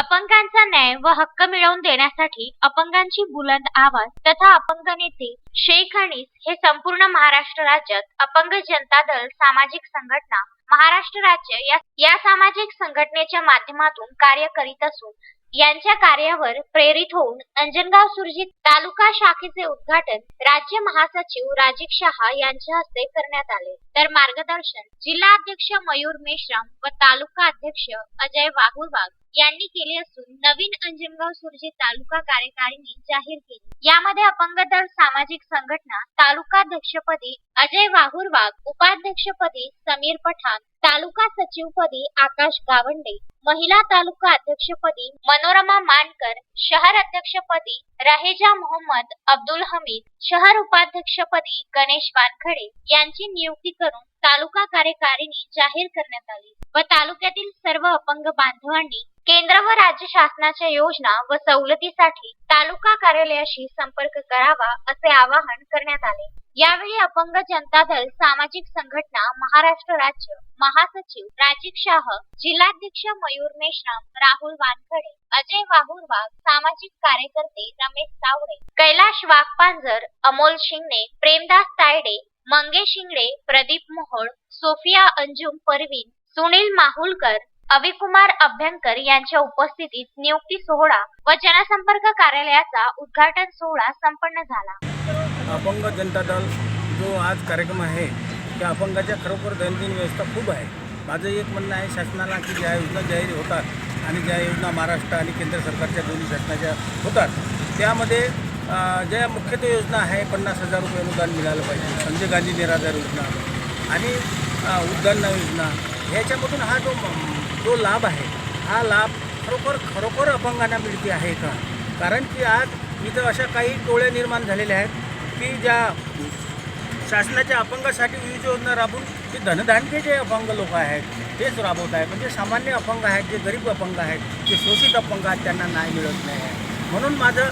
अपंगांचा न्याय व हक्क मिळवून देण्यासाठी अपंगांची बुलंद आवाज तथा अपंग नेते शेख अनीस हे संपूर्ण महाराष्ट्र राज्यात अपंग जनता दल सामाजिक संघटना महाराष्ट्र राज्य या, या सामाजिक संघटनेच्या माध्यमातून कार्य करीत असून यांच्या कार्यावर प्रेरित होऊन अंजनगाव सुरजीत तालुका शाखेचे उद्घाटन राज्य महासचिव राजीव शहा यांच्या हस्ते करण्यात आले. तर मार्गदर्शन जिल्हा अध्यक्ष मयूर मेश्राम व तालुका अध्यक्ष अजय वाहुळवाग यांनी केले असून नवीन अंजनगाव सुरजे तालुका कार्यकारिणी जाहीर केली. यामध्ये अपंग दल सामाजिक संघटना तालुकाध्यक्षपदी अजय वाहुरवाग उपाध्यक्षपदी समीर पठाण तालुका सचिवपदी आकाश गावंडे महिला तालुका अध्यक्षपदी मनोरमा मानकर शहर अध्यक्षपदी रहेजा मोहम्मद अब्दुल हमीद शहर उपाध्यक्षपदी गणेश वानखडे यांची नियुक्ती करून तालुका कार्यकारिणी जाहीर करण्यात आली व तालुक्यातील सर्व अपंग बांधवांनी केंद्र व राज्य शासनाच्या योजना व सवलतीसाठी तालुका कार्यालयाशी संपर्क करावा असे आवाहन करण्यात आले. यावेळी अपंग जनता दल सामाजिक संघटना महाराष्ट्र राज्य महासचिव राजीव शाह जिल्हाध्यक्ष मयूर मेश्राम राहुल वानखडे अजय वाहुरवाग सामाजिक कार्यकर्ते रमेश सावडे कैलाश वाघपांजर अमोल शिंगणे प्रेमदास तायडे मंगेश शिंगडे प्रदीप मोहोळ सोफिया अंजुम परवीन सुनील माहुलकर अविकुमार अभ्यंकर यांच्या उपस्थितीत नियुक्ती सोहळा व जनसंपर्क कार्यालयाचा उद्घाटन सोहळा संपन्न झाला. अपंग जनता दल जो आज कार्यक्रम आहे त्या अपंगाच्या खरोखर दैनंदिन व्यवस्था खूप आहे. माझं एक म्हणणं आहे शासनाला की ज्या योजना जाहीर होतात आणि ज्या योजना महाराष्ट्र आणि केंद्र सरकारच्या दोन्ही शासनाच्या होतात त्यामध्ये ज्या मुख्यत्वे योजना आहे पन्नास हजार रुपये अनुदान मिळालं पाहिजे. संजय गांधी निराधार योजना आणि उद्यान उद्दान योजना ह्याच्यामधून हा जो जो लाभ आहे हा लाभ खरोखर खरोखर अपंगांना मिळते आहे का? कारण की आज इथं अशा काही टोळ्या निर्माण झालेल्या आहेत की ज्या शासनाच्या अपंगासाठी विविध योजना राबून जे धनधान्य जे अपंग लोक आहेत तेच राबवत आहेत. म्हणजे सामान्य अपंग आहेत जे गरीब अपंग आहेत जे शोषित अपंग आहेत त्यांना न्याय मिळत नाही. आहे म्हणून माझं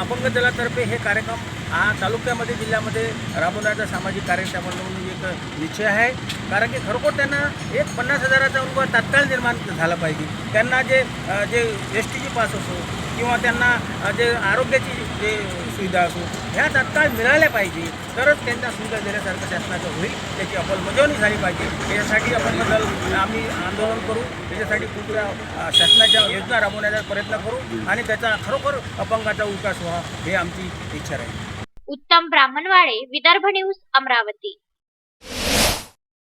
अपंग दलातर्फे हे कार्यक्रम हा तालुक्यामध्ये जिल्ह्यामध्ये राबवण्याचा सामाजिक कार्यक्रम म्हणून एक निश्चय आहे. कारण की खरोखर त्यांना एक पन्नास हजाराचा अनुभव तात्काळ निर्माण झाला पाहिजे. त्यांना जे जे एस टीची पास असो किंवा त्यांना जे आरोग्याची जे सुविधा असो ह्या तात्काळ मिळाल्या पाहिजे. तरच त्यांना सुविधा देण्यासारखं शासनाचं होईल त्याची अंमलबजावणी झाली पाहिजे. याच्यासाठी आपण बदल आम्ही आंदोलन करू त्याच्यासाठी कुठल्या शासनाच्या योजना राबवण्याचा प्रयत्न करू आणि त्याचा खरोखर अपंगाचा विकास व्हा हे आमची इच्छा राहील. उत्तम ब्राह्मणवाडे विदर्भ न्यूज अमरावती.